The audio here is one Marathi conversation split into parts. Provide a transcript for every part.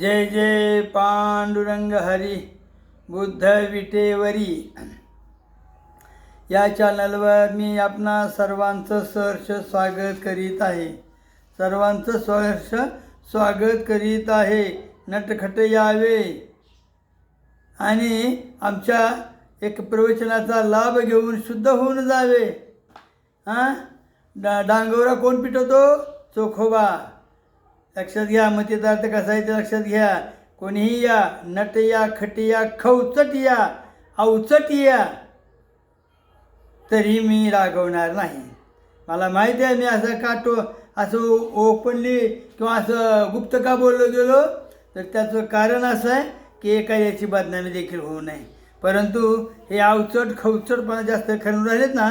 जय जय पांडुरंग हरी बुद्ध विटेवरी. या चॅनलवर मी आपणा सर्वांचं सहर्ष स्वागत करीत आहे. सर्वांचं सहर्ष स्वागत करीत आहे. नटखट यावे. आणि आमच्या एक प्रवचनाचा लाभ घेऊन शुद्ध होऊन जावे. हां? डा डांगोरा कोण पिटवतो? चोखोबा. लक्षात घ्या मतीदार्थ कसा आहे ते लक्षात घ्या. कोणीही या नट या खट या खवचट या अवचट या तरी मी रागवणार नाही. मला माहिती आहे मी असं काटो असं ओपनली किंवा असं गुप्त का बोललो गेलो? तर त्याचं कारण असं आहे की एका याची बदनामी देखील होऊ नये. परंतु हे अवचट खवचटपणा जास्त खरून राहिलेत ना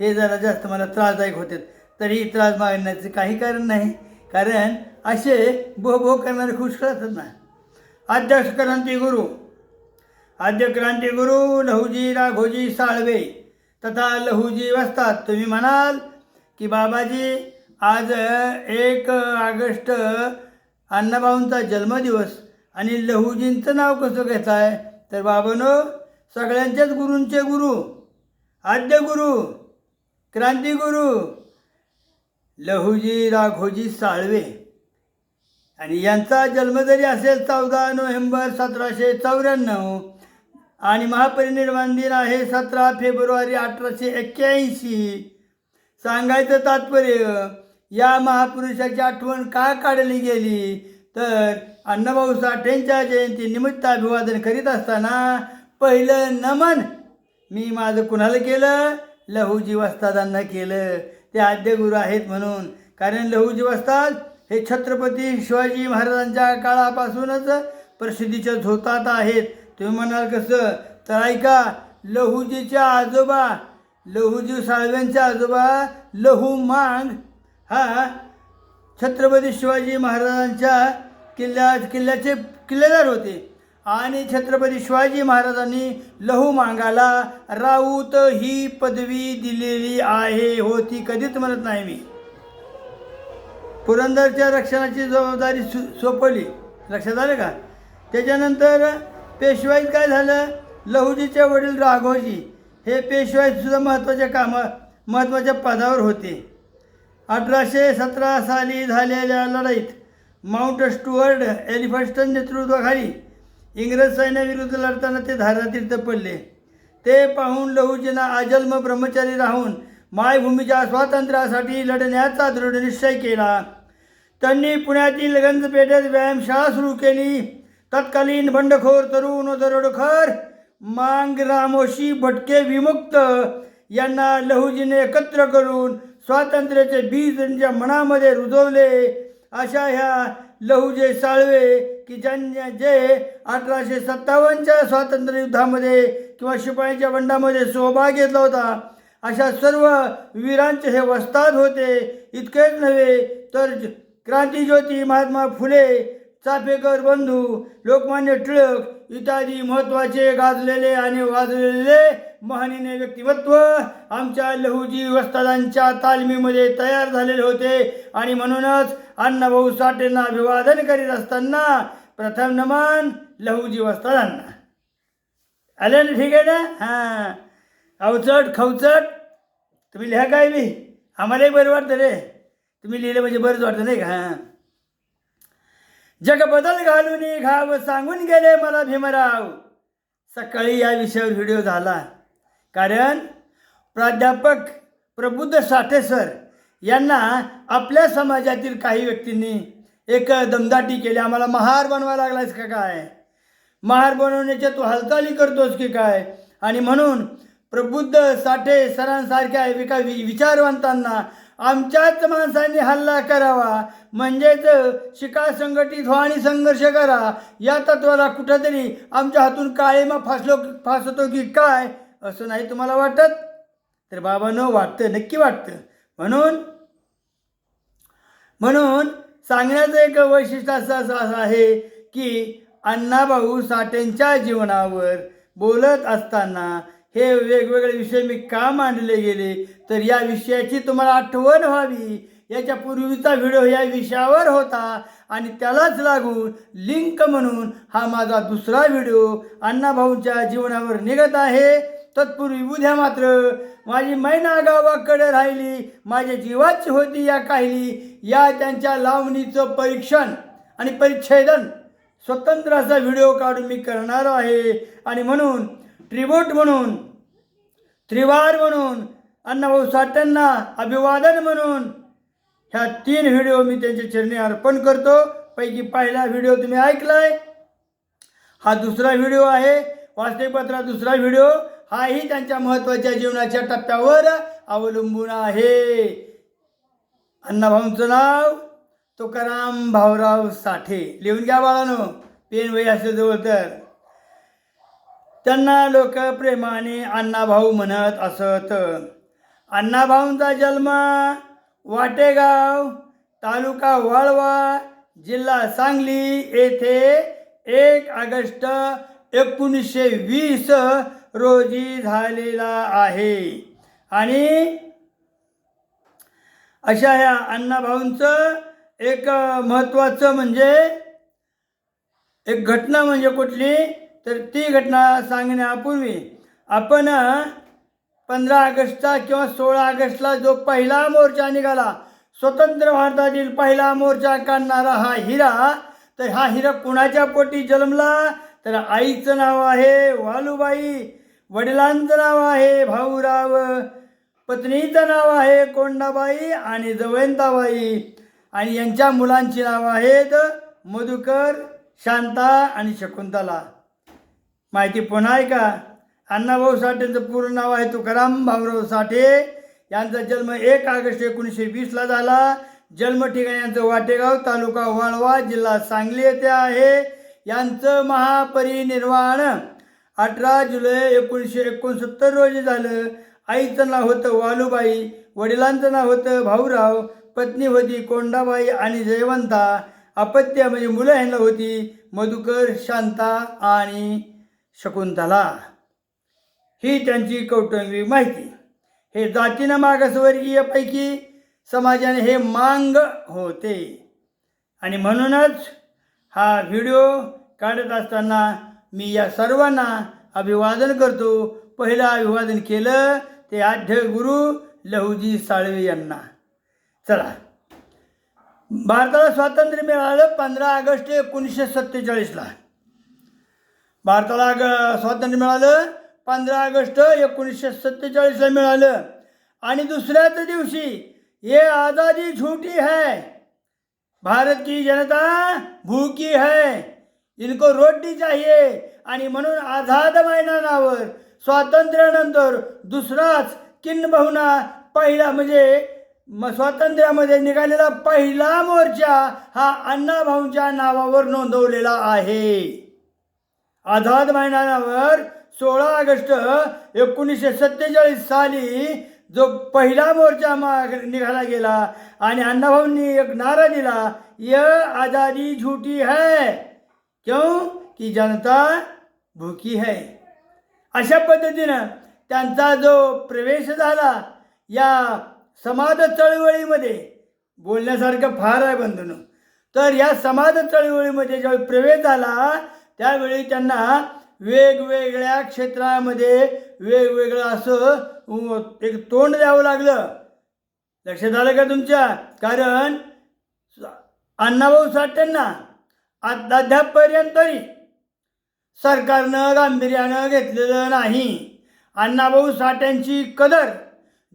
हे जरा जास्त मला त्रासदायक होते. तरी त्रास मागण्याचं काही कारण नाही. कारण असे भो भो करणारे खुश राहतात ना. आद्य क्रांती गुरु. आद्य क्रांती गुरु लहुजी राघोजी साळवे. तथा लहुजी वसतात तुम्ही म्हणाल की बाबाजी आज एक ऑगस्ट अण्णाभाऊंचा जन्मदिवस आणि लहुजींचं नाव कसं घेताय? तर बाबानो सगळ्यांच्याच गुरूंचे गुरु. आद्य गुरु. क्रांतिगुरु लहुजी राघोजी साळवे. आणि यांचा जन्म जरी असेल चौदा नोव्हेंबर सतराशे चौऱ्याण्णव आणि महापरिनिर्वाण दिन आहे सतरा फेब्रुवारी अठराशे एक्क्याऐंशी सांगायचं तात्पर्य या महापुरुषाची आठवण का काढली गेली? तर अण्णाभाऊ साठेंच्या जयंती निमित्त अभिवादन करीत असताना पहिलं नमन मी माझं कुणाला केलं? लहुजी वस्तादांना केलं. ते आद्यगुरु आहेत म्हणून. कारण लहुजी वस्ताद हे छत्रपती शिवाजी महाराजांच्या काळापासूनच प्रसिद्धीच्या झोतात आहेत. तुम्ही म्हणाल कसं? तर ऐका लहुजीच्या आजोबा लहुजी साळव्यांच्या आजोबा लहू मांग हा छत्रपती शिवाजी महाराजांच्या किल्ल्या किल्ल्याचे किल्लेदार होते. आणि छत्रपती शिवाजी महाराजांनी लहू मांगाला राऊत ही पदवी दिलेली आहे होती. कधीच म्हणत नाही मी. पुरंदरच्या रक्षणाची जबाबदारी सु सोपवली. लक्षात आलं का? त्याच्यानंतर पेशवाईत काय झालं? लहुजीचे वडील राघोजी हे पेशवाईतसुद्धा महत्त्वाच्या कामा महत्त्वाच्या पदावर होते. अठराशे सतरा साली झालेल्या लढाईत माउंट स्टुअर्ड एलिफस्टन नेतृत्वाखाली इंग्रज सैन्याविरुद्ध लढताना ते धारातीर्थ पडले. ते पाहून लहुजींना अजन्म ब्रह्मचारी राहून मायभूमीच्या स्वातंत्र्यासाठी लढण्याचा दृढ निश्चय केला. त्यांनी पुण्यातील गंजपेठेत व्यायामशाळा सुरू केली. तत्कालीन बंडखोर तरुण व दरोडखोर मांग रामोशी भटके विमुक्त यांना लहुजीने एकत्र करून स्वातंत्र्याचे बीज त्यांच्या मनामध्ये रुजवले. अशा ह्या लहुजे साळवे की ज्यांनी जे अठराशे सत्तावन्नच्या स्वातंत्र्य युद्धामध्ये किंवा शिपाईच्या बंडामध्ये सहभाग घेतला होता अशा सर्व वीरांचे हे वस्ताद होते. इतकेच नव्हे तर क्रांतीज्योती महात्मा फुले चाफेकर बंधू लोकमान्य टिळक इत्यादी महत्त्वाचे गाजलेले आणि वाजलेले महानीने व्यक्तिमत्व आमच्या लहुजी वस्तादांच्या तालमीमध्ये तयार झालेले होते. आणि म्हणूनच अण्णाभाऊ साठेंना अभिवादन करीत असताना प्रथम नमन लहुजी वस्तादांना. आले ना ठीक आहे ना? हां. अवचट खवचट तुम्ही लिहा काय मी आम्हालाही बरं वाटतं रे. तुम्ही लिहिलं म्हणजे बरंच वाटतं नाही का? जग बदल घालून घाव सांगून गेले मला भीमराव. सकाळी या विषयावर व्हिडिओ झाला. कारण प्राध्यापक प्रबुद्ध साठे सर यांना आपल्या समाजातील काही व्यक्तींनी एक दमदाटी केली. आम्हाला महार बनवा लागलायस का काय? महार बनवण्याच्या तू हालचाली करतोस की काय? आणि म्हणून प्रबुद्ध साठे सरांसारख्या एका वि विचारवंतांना आमच्याच माणसांनी हल्ला करावा म्हणजेच शिका संघटित व्हा आणि संघर्ष करा या तत्वाला कुठंतरी आमच्या हातून काळेमा फासलो फासतो की काय असं नाही तुम्हाला वाटत? तर बाबांनो वाटतं नक्की वाटतं. म्हणून म्हणून सांगण्याचं एक वैशिष्ट्य असं असं असं आहे की अण्णाभाऊ साठेंच्या जीवनावर बोलत असताना हे वेगवेगळे विषय मी का मांडले गेले? तर या विषयाची तुम्हाला आठवण व्हावी. याच्या पूर्वीचा व्हिडिओ या विषयावर होता. आणि त्यालाच लागून लिंक म्हणून हा माझा दुसरा व्हिडिओ अण्णाभाऊंच्या जीवनावर निघत आहे. तत्पूर्वी उद्या मात्र माझी मैना गावाकडे राहिली. माझ्या जीवाची होती या काहिली. या त्यांच्या लावणीचं परीक्षण आणि परिच्छेदन. स्वतंत्र असा व्हिडिओ काढून मी करणार आहे. आणि म्हणून ट्रिब्यूट म्हणून त्रिवार म्हणून अण्णाभाऊ साठ्यांना अभिवादन म्हणून ह्या तीन व्हिडिओ मी त्यांच्या चरणी अर्पण करतो. पैकी पहिला व्हिडिओ तुम्ही ऐकलाय हा दुसरा व्हिडिओ आहे. वास्तविकपत्रा दुसरा व्हिडिओ हाही त्यांच्या महत्त्वाच्या जीवनाच्या टप्प्यावर अवलंबून आहे. अण्णाभाऊंचं नाव तुकाराम भाऊराव साठे. लिहून घ्या बाळानो पेन वही असेल जवळ तर. त्यांना लोक प्रेमाने अण्णाभाऊ म्हणत असत. अण्णाभाऊंचा जन्म वाटेगाव तालुका वाळवा जिल्हा सांगली येथे एक ऑगस्ट एकोणीसशे वीस रोजी झालेला आहे. आणि अशा ह्या अण्णाभाऊंचं एक महत्त्वाचं म्हणजे एक घटना म्हणजे कुठली? तर ती घटना सांगण्यापूर्वी आपण पंधरा ऑगस्टचा किंवा सोळा ऑगस्टला जो पहिला मोर्चा निघाला स्वतंत्र भारतातील पहिला मोर्चा काढणारा हा हिरा तर हा हिरा कुणाच्या पोटी जन्मला? तर आईचं नाव आहे वालूबाई वडिलांचं नाव आहे भाऊराव पत्नीचं नाव आहे कोंडाबाई आणि जवयंताबाई. आणि यांच्या मुलांची नावं आहेत मधुकर शांता आणि शकुंतला. माहिती पुन्हा आहे का अण्णाभाऊ साठेंचं पूर्ण नाव आहे तुकाराम भाऊराव साठे. यांचा जन्म एक ऑगस्ट एकोणीसशे वीसला झाला. जन्म ठिकाण यांचं वाटेगाव तालुका वाळवा जिल्हा सांगली येथे आहे. यांचं महापरिनिर्वाण अठरा जुलै एकोणीसशे एकोणसत्तर रोजी झालं. आईचं नाव होतं वालूबाई वडिलांचं नाव होतं भाऊराव पत्नी होती कोंडाबाई आणि जयवंता. अपत्य म्हणजे मुलं ह्यांना होती मधुकर शांता आणि शकुंतला ही त्यांची कौटुंबिक माहिती. हे जातीनं मागासवर्गीयपैकी समाजाने हे मांग होते. आणि म्हणूनच हा व्हिडिओ काढत असताना मी या सर्वांना अभिवादन करतो. पहिलं अभिवादन केलं ते आद्य गुरु लहुजी साळवे यांना. चला. भारताला स्वातंत्र्य मिळालं पंधरा ऑगस्ट एकोणीसशे सत्तेचाळीसला. भारताला ग- स्वातंत्र्य मिळालं. पंधरा ऑगस्ट एकोणीसशे सत्तेचाळीसला मिळालं. आणि दुसऱ्याच दिवशी ये आज़ादी झूठी है. भारत की जनता भूकी है. इनको रोटी चाहिए. आणि म्हणून आझाद मैदानावर स्वातंत्र्यानंतर दुसराच किनबहुना पहिला म्हणजे म स्वातंत्र्यामध्ये निघालेला पहिला मोर्चा हा अण्णाभाऊंच्या नावावर नोंदवलेला आहे. आझाद मैदानावर सोळा ऑगस्ट एकोणीसशे सत्तेचाळीस साली जो पहिला मोर्चा माग निघाला गेला आणि अण्णाभाऊंनी एक नारा दिला य आजादी झूठी है. क्यों? की जनता भूकी है. अशा पद्धतीनं त्यांचा जो प्रवेश झाला या समाज चळवळीमध्ये बोलण्यासारखं फार आहे बंधनं. तर या समाज चळवळीमध्ये ज्यावेळी प्रवेश झाला त्यावेळी त्यांना वेगवेगळ्या क्षेत्रामध्ये वेगवेगळं असं एक तोंड द्यावं लागलं. लक्षात आलं का तुमच्या? कारण अण्णाभाऊ साठ्यांना अद्यापर्यंत तरी सरकारनं गांभीर्यानं घेतलेलं नाही. अण्णाभाऊ साठ्यांची कदर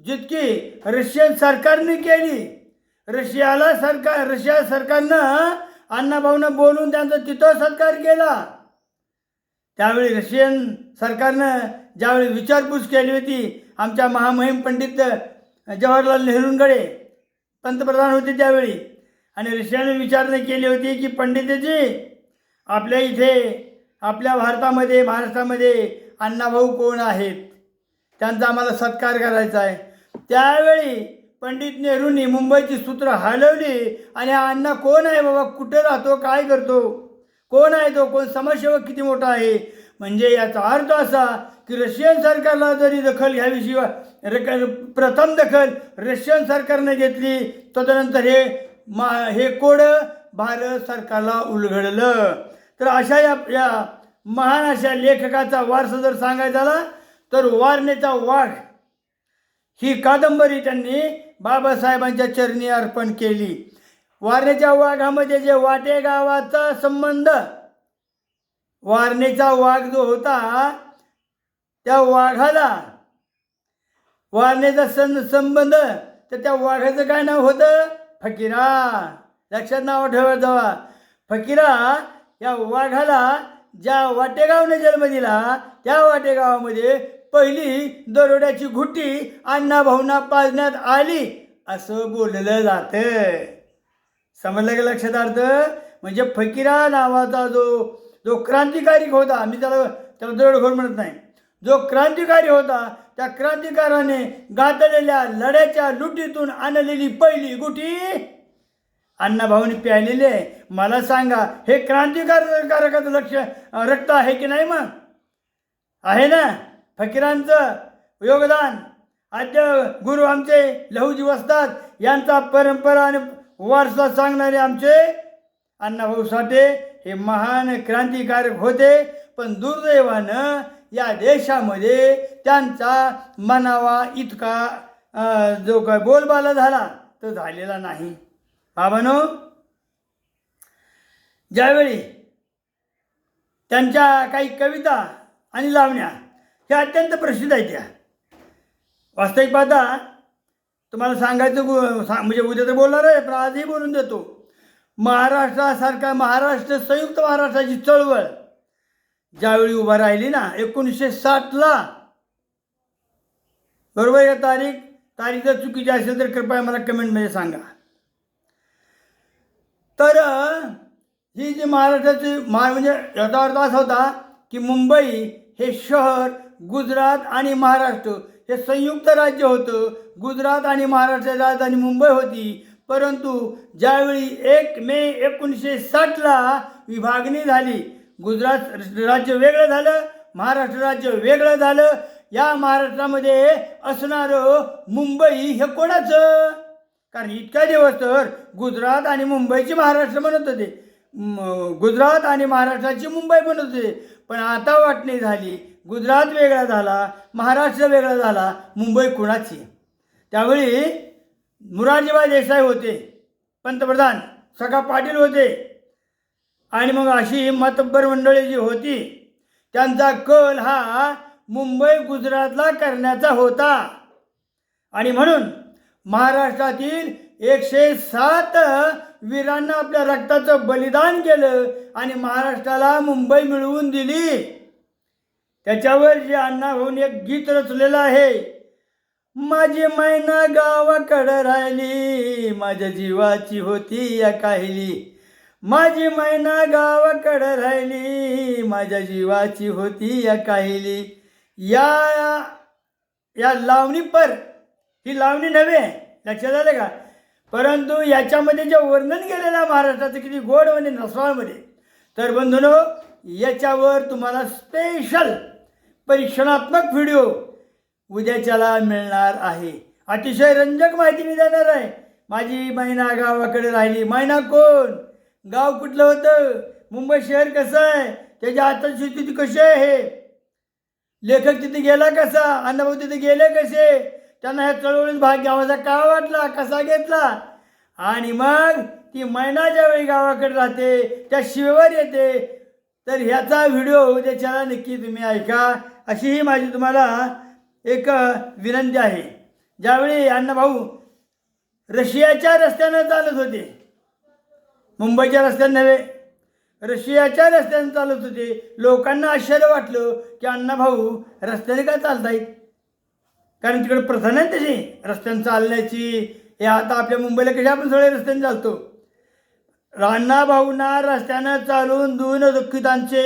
जितकी रशियन सरकारने केली रशियाला सरकार रशिया सरकारनं अण्णाभाऊनं बोलून त्यांचा तिथं सत्कार केला. त्यावेळी रशियन सरकारनं ज्यावेळी विचारपूस केली होती आमच्या महामहिम पंडित जवाहरलाल नेहरूंकडे पंतप्रधान होते त्यावेळी आणि रशियाने विचारणा केली होती की पंडितजी आपल्या इथे आपल्या भारतामध्ये महाराष्ट्रामध्ये अण्णाभाऊ कोण आहेत? त्यांचा आम्हाला सत्कार करायचा आहे. त्यावेळी पंडित नेहरूंनी मुंबईची सूत्र हलवली आणि अण्णा कोण आहे बाबा? कुठे राहतो? काय करतो? कोण आहे तो? कोण समाजसेवक किती मोठा आहे? म्हणजे याचा अर्थ असा की रशियन सरकारला जरी दखल घ्यावीशिवाय रक- प्रथम दखल रशियन सरकारने घेतली तदनंतर हे मा हे कोड भारत सरकारला उलगडलं. तर अशा या या महान अशा लेखकाचा वारसा जर सांगायचा झाला तर वारणेचा वाघ ही कादंबरी त्यांनी बाबासाहेबांच्या चरणी अर्पण केली. वारणेच्या वाघामध्ये जे वाटे गावाचा संबंध वारणेचा वाघ जो होता त्या वाघाला वारणेचा सं संबंध तर त्या वाघाचं काय नाव होतं? फकीरा. लक्षात नाव ठेवत जावा फकीरा या वाघाला ज्या वाटेगावने जन्म दिला त्या वाटेगावामध्ये पहिली दरोड्याची घुटी अण्णा भाऊना पाजण्यात आली असं बोललं जातं समजलं का लक्षात अर्थ? म्हणजे फकीरा नावाचा जो जो क्रांतिकारी होता मी त्याला त्याला दरोडखोर म्हणत नाही. जो क्रांतिकारी होता त्या क्रांतिकाराने गाजलेल्या लढ्याच्या लुटीतून आणलेली पहिली गुटी अण्णाभाऊनी प्यायलेली आहे. मला सांगा हे क्रांतिकारकाचं लक्ष रक्त आहे की नाही मग? आहे ना? फकीरांचं योगदान. आद्य गुरु आमचे लहुजी वसतात यांचा परंपरा आणि वारसा सांगणारे आमचे अण्णाभाऊ साठे हे महान क्रांतिकारक होते पण दुर्दैवानं या देशामध्ये त्यांचा मनावा इतका जो काय बोलबाला झाला तो झालेला नाही. बाबानो ज्यावेळी त्यांच्या काही कविता आणि लावण्या ह्या अत्यंत प्रसिद्ध आहेत त्या. वास्तविक पाहता तुम्हाला सांगायचं सा- म्हणजे उद्या तर बोलणार आहे पण आजही बोलून देतो. महाराष्ट्रासारखा महाराष्ट्र संयुक्त महाराष्ट्राची चळवळ. ज्यावेळी उभा राहिली ना एकोणीसशे साठला. बरोबर या तारीख? तारीख जर चुकीची असेल तर कृपया मला कमेंटमध्ये सांगा. तर ही जी महाराष्ट्राची महा म्हणजे याचा अर्थ असा होता की मुंबई हे शहर गुजरात आणि महाराष्ट्र हे संयुक्त राज्य होतं. गुजरात आणि महाराष्ट्राची राजधानी मुंबई होती. परंतु ज्यावेळी एक मे एकोणीसशे साठला विभागणी झाली गुजरात राज्य वेगळं झालं महाराष्ट्र राज्य वेगळं झालं या महाराष्ट्रामध्ये असणारं मुंबई हे कोणाचं? कारण इतक्या दिवस तर गुजरात आणि मुंबईची महाराष्ट्र म्हणत होते. गुजरात आणि महाराष्ट्राची मुंबई बनत होते. पण आता वाटणी झाली. गुजरात वेगळा झाला महाराष्ट्र वेगळा झाला मुंबई कुणाची? त्यावेळी मुरारजीभाई देसाई होते पंतप्रधान सखा पाटील होते. आणि मग अशी मतब्बर मंडळी जी होती त्यांचा कल हा मुंबई गुजरातला करण्याचा होता. आणि म्हणून महाराष्ट्रातील एकशे सात वीरांना आपल्या रक्ताचं बलिदान केलं आणि महाराष्ट्राला मुंबई मिळवून दिली. त्याच्यावर जे अण्णाभाऊन एक गीत रचलेलं आहे माझी मैना गावाकडं राहिली माझ्या जीवाची होती या काहिली. माझी मैना गावाकडं राहिली माझ्या जीवाची होती या काहिली. या या लावणी पर ही लावणी नव्हे लक्षात आलं का? परंतु याच्यामध्ये जे वर्णन केलेलं आहे महाराष्ट्राचं किती गोड म्हणजे नसवाळमध्ये तर बंधूनो याच्यावर तुम्हाला स्पेशल परीक्षणात्मक व्हिडिओ उद्याच्याला मिळणार आहे. अतिशय रंजक माहिती मी देणार आहे. माझी मैना गावाकडे राहिली. मैना कोण? गाव कुठलं होतं? मुंबई शहर कसं आहे? त्याच्या आताची स्थिती कशी आहे? लेखक तिथे गेला कसा? अण्णाभाऊ तिथे गेले कसे? त्यांना ह्या चळवळीत भाग घ्यावाचा का वाटला? कसा घेतला? आणि मग ती मैना ज्यावेळी गावाकडे राहते त्या शिवेवर येते. तर ह्याचा व्हिडिओ उद्याच्याला नक्की तुम्ही ऐका. अशी ही माझी तुम्हाला एक विनंती आहे. ज्यावेळी अण्णाभाऊ रशियाच्या रस्त्यानं चालत होते मुंबईच्या रस्त्यानं नव्हे रशियाच्या रस्त्यानं चालत होते लोकांना आश्चर्य वाटलं की अण्णा भाऊ रस्त्याने काय चालतायत? कारण तिकडे प्रथा आहे तशी रस्त्यानं चालण्याची. हे आता आपल्या मुंबईला कशा आपण सगळे रस्त्याने चालतो? अण्णा भाऊंना रस्त्यानं चालून दोन दुःखितांचे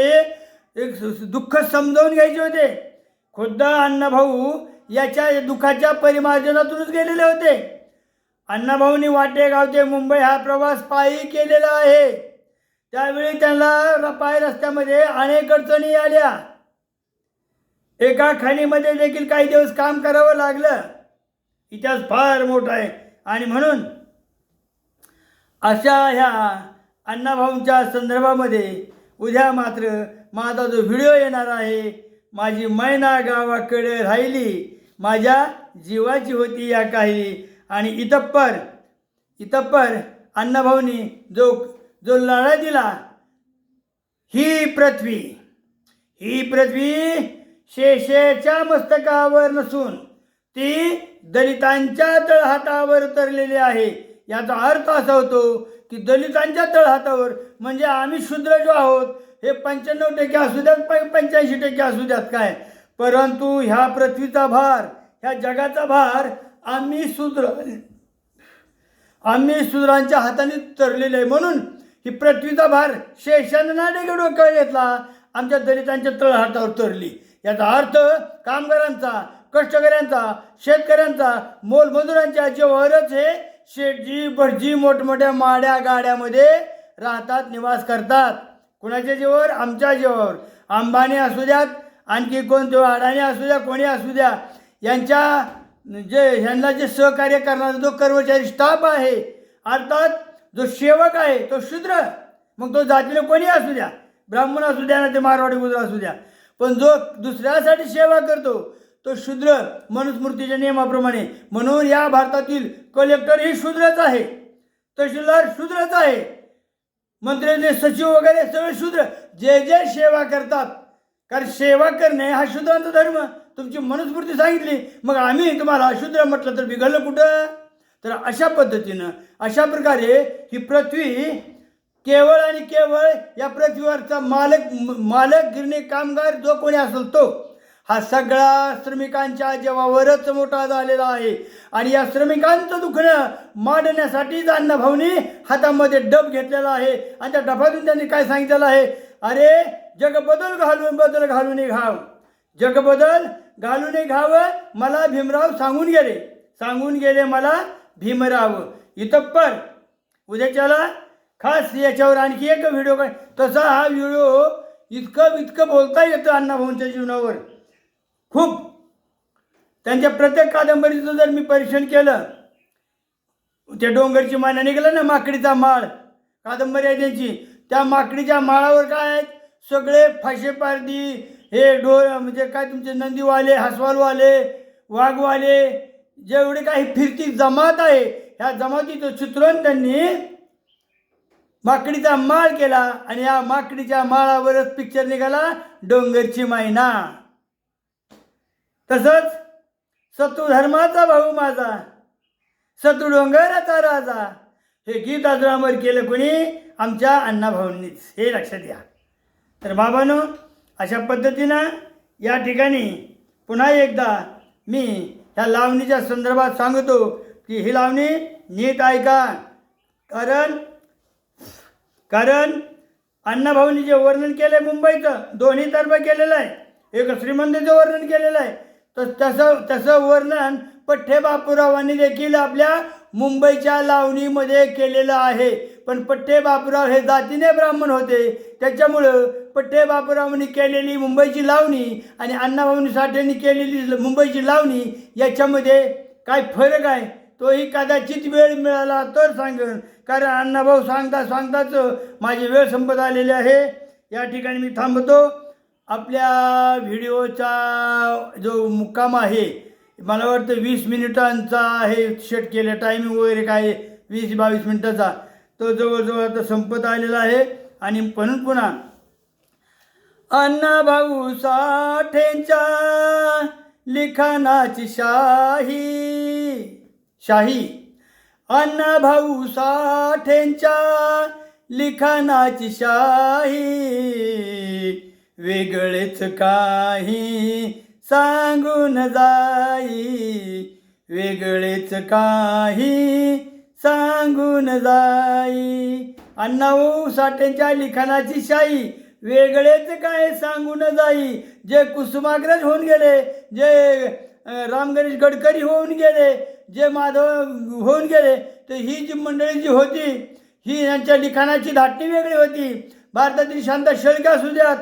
एक दुःख समजावून घ्यायचे होते. खुद्द अण्णाभाऊ याच्या दुःखाच्या परिमार्जनातूनच गेलेले होते. अण्णाभाऊंनी वाटेगाव ते मुंबई हा प्रवास पायी केलेला आहे. त्यावेळी त्यांना पाय रस्त्यामध्ये अनेक अडचणी आल्या. एका खाणीमध्ये देखील काही दिवस काम करावं लागलं. इतिहास फार मोठा आहे. आणि म्हणून अशा ह्या अण्णाभाऊंच्या संदर्भामध्ये उद्या मात्र माझा जो व्हिडिओ येणार आहे माझी मैना गावाकडे राहिली माझ्या जीवाची होती या काही. आणि इतप्पर इतप्पर अण्णाभाऊनी जो जो लढा दिला ही पृथ्वी ही पृथ्वी शेषेच्या मस्तकावर नसून ती दलितांच्या तळहातावर उतरलेली आहे. याचा अर्थ असा होतो की दलितांच्या तळहातावर म्हणजे आम्ही शूद्र जो आहोत हे पंच्याण्णव टक्के असू द्यात पंच्याऐंशी टक्के असू द्यात काय? परंतु ह्या पृथ्वीचा भार ह्या जगाचा भार आम्ही शूद्र. आम्ही शूद्रांच्या हाताने तरलेले आहे. म्हणून ही पृथ्वीचा भार शेषांना डोक्यावर घेतला आमच्या दलितांच्या तळहातावर तरली. याचा अर्थ कामगारांचा कष्टकऱ्यांचा शेतकऱ्यांचा मोलमजुरांच्या जेवरच हे शेटजी भटजी मोठमोठ्या माड्या गाड्यामध्ये राहतात निवास करतात. कुणाच्या जीवावर? आमच्या जीवावर. अंबानी असू द्यात आणखी कोण तो अडाणी असू द्या कोणी असू द्या. यांच्या जे ह्यांना जे सहकार्य करणारा जो कर्मचारी स्टाफ आहे अर्थात जो सेवक आहे तो शूद्र. मग तो जातीला कोणी असू द्या? ब्राह्मण असू द्या ना ते मारवाडी गुजरा असू द्या. पण जो दुसऱ्यासाठी सेवा करतो तो शूद्र मनुस्मृतीच्या नियमाप्रमाणे. म्हणून या भारतातील कलेक्टर ही शूद्रच आहे. तहसीलदार शूद्रच आहे. मंत्र्यांचे सचिव वगैरे सगळे शूद्र. जे जे सेवा करतात. कारण सेवा करणे हा शूद्रांचा धर्म. तुमची मनुस्मृती सांगितली. मग आम्ही तुम्हाला शूद्र म्हटलं तर बिघडलं कुठं? तर अशा पद्धतीनं अशा प्रकारे ही पृथ्वी केवळ आणि केवळ या पृथ्वीवरचा मालक मालक गिरणी कामगार जो कोणी असेल तो हा सगळा श्रमिकांच्या जीवावरच मोठा झालेला आहे. आणि या श्रमिकांचं दुखणं मांडण्यासाठीच अण्णाभाऊनी हातामध्ये डब घेतलेला आहे. आणि त्या डबातून त्यांनी काय सांगितलेलं आहे? अरे जग बदल घालून बदल घालून घाव. जग बदल घालून घावं मला भीमराव सांगून गेले. सांगून गेले मला भीमराव. इतप्पर उद्याच्याला खास याच्यावर आणखी एक व्हिडिओ काय? तसा हा व्हिडिओ इतकं इतकं बोलता येतं अण्णाभाऊंच्या जीवनावर. खूप. त्यांच्या प्रत्येक कादंबरीचं जर मी परीक्षण केलं त्या डोंगरची माना निघालं ना माकडीचा माळ. कादंबरी आहे त्यांची. त्या माकडीच्या माळावर काय आहेत? सगळे फाशेपारदी हे डोर म्हणजे काय तुमचे नंदीवाले हसवालवाले वाघवाले जेवढे काही फिरती जमात आहे ह्या जमातीचं चित्रण त्यांनी माकडीचा माळ केला आणि या माकडीच्या माळावरच पिक्चर निघाला डोंगरची मैना. तसंच सतू धर्माचा भाऊ माझा सतू डोंगराचा राजा. हे गीत अजरामर केलं कोणी? आमच्या अण्णाभाऊंनीच हे लक्षात घ्या. तर बाबांनो अशा पद्धतीनं या ठिकाणी पुन्हा एकदा मी ह्या लावणीच्या संदर्भात सांगतो की ही लावणी नीट ऐका. कारण कारण अण्णाभाऊंनी जे वर्णन केलं आहे मुंबईचं दोन्ही तर्फ केलेलं आहे. एक श्रीमंतीचं वर्णन केलेलं आहे. तर तसं तसं वर्णन पठ्ठे बापूरावांनी देखील आपल्या मुंबईच्या लावणीमध्ये केलेलं आहे. पण पठ्ठे बापूराव हे जातीने ब्राह्मण होते. त्याच्यामुळं पठ्ठे बापूरावांनी केलेली मुंबईची लावणी आणि अण्णाभाऊनी साठेंनी केलेली मुंबईची लावणी याच्यामध्ये काय फरक आहे? तोही कदाचित वेळ मिळाला तर सांगेन. कारण अण्णाभाऊ सांगता सांगताच माझी वेळ संपत आलेली आहे. या ठिकाणी मी थांबतो. आपल्या व्हिडिओचा जो मुक्काम आहे मला वाटतं वीस मिनिटांचा आहे सेट केलं. टायमिंग वगैरे काय वीस बावीस मिनिटाचा. तो जवळजवळ आता संपत आलेला आहे. आणि म्हणून पुन्हा अण्णाभाऊ साठेंच्या लिखाणाची शाही शाही. अण्णाभाऊ साठेंच्या लिखाणाची शाही. वेगळेच काही सांगून जाई. वेगळेच काही सांगून जाई. अण्णाभाऊ साठेंच्या लिखाणाची शाई. वेगळेच काय सांगून जाई. जे कुसुमाग्रज होऊन गेले जे राम गणेश गडकरी होऊन गेले जे माधव होऊन गेले तर ही जी मंडळी जी होती ही यांच्या लिखाणाची धाटणी वेगळी होती. भारतातील शांत शेळके असू द्यात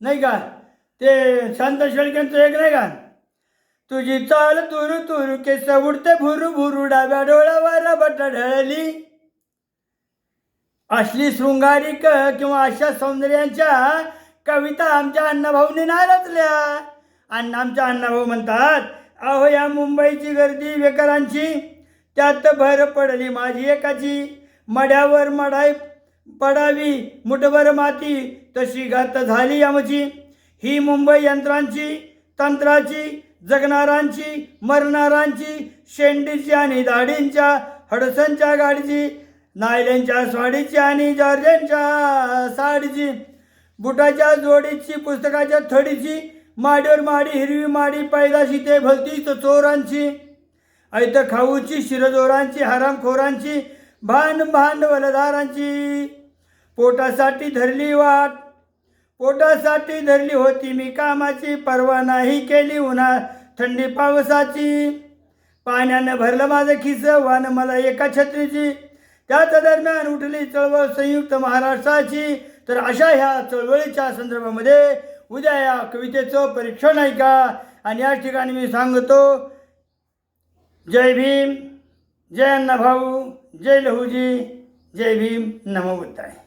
नाही का? ते शांत शेळक्यांचं एक नाही का? तुझी चाल तुरु तुरु केस उडते भुरू भुरू डाव्या डोळ्यावर बट ढळली. असली शृंगारिक किंवा अशा सौंदर्यांच्या कविता आमच्या अण्णाभाऊने नाही रचल्या. आणि आमच्या अण्णाभाऊ म्हणतात अहो या मुंबईची गर्दी बेकारांची. त्यात भर पडली माझी एकाची. मड्यावर मडाई पडावी मुठभर माती. तशी घात झाली आमची ही मुंबई यंत्रांची तंत्राची जगणारांची मरणारांची शेंडीची आणि दाढींच्या हडसनच्या गाडीची नायल्यांच्या स्वाडीची आणि जॉर्जनच्या साडीची बुटाच्या जोडीची पुस्तकाच्या थडीची माडीवर माडी हिरवी माडी पैदाशी ते भलतीच चोरांची ऐत खाऊची शिरजोरांची हरामखोरांची भांड भांडवलदारांची पोटासाठी धरली वाट पोटासाठी धरली होती. मी कामाची पर्वा नाही केली उन्हा थंडी पावसाची. पाण्यानं भरलं माझं खिस. वान मला एका छत्रीची. त्याच दरम्यान उठली चळवळ संयुक्त महाराष्ट्राची. तर अशा ह्या चळवळीच्या संदर्भामध्ये उद्या या कवितेचं परीक्षण ऐका आणि या ठिकाणी मी सांगतो जय भीम. जय अण्णाभाऊ जय लहूजी. जय भीम. नमो बुद्धाय.